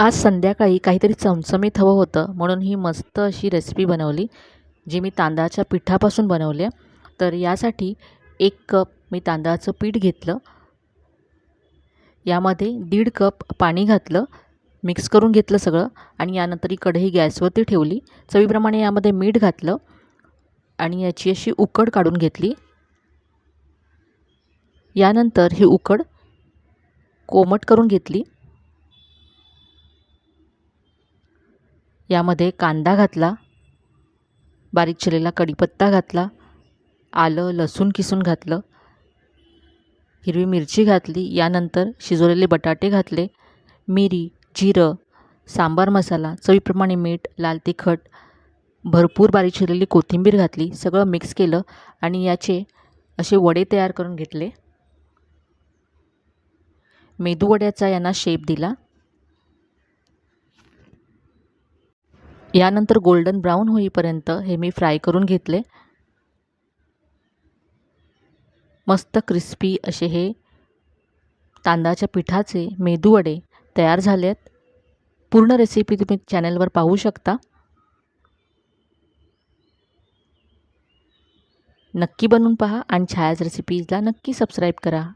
आज संध्याकाळी काहीतरी चमचमीत हवं होतं म्हणून ही मस्त अशी रेसिपी बनवली जी मी तांदळाच्या पिठापासून बनवली आहे. तर यासाठी एक कप मी तांदळाचं पीठ घेतलं. यामध्ये दीड कप पाणी घातलं मिक्स करून घेतलं सगळं आणि यानंतर ही कढई गॅसवरती ठेवली. चवीप्रमाणे यामध्ये मीठ घातलं आणि याची अशी उकड काढून घेतली. यानंतर ही उकड कोमट करून घेतली. यामध्ये कांदा घातला बारीक चिरलेला कढीपत्ता घातला आलं लसूण किसून घातलं हिरवी मिरची घातली यानंतर शिजवलेले बटाटे घातले मिरी जिरं सांबार मसाला चवीप्रमाणे मीठ लाल तिखट भरपूर बारीक चिरलेली कोथिंबीर घातली सगळं मिक्स केलं आणि याचे असे वडे तयार करून घेतले. मेदूवड्याचा यांना शेप दिला. यानंतर गोल्डन ब्राऊन होईपर्यंत हे मी फ्राय करून घेतले. मस्त क्रिस्पी असे हे तांदळाच्या पिठाचे मेदूवडे तयार झाले आहेत पूर्ण रेसिपी तुम्ही चॅनलवर पाहू शकता. नक्की बनवून पहा आणि छायाज रेसिपीजला नक्की सबस्क्राईब करा.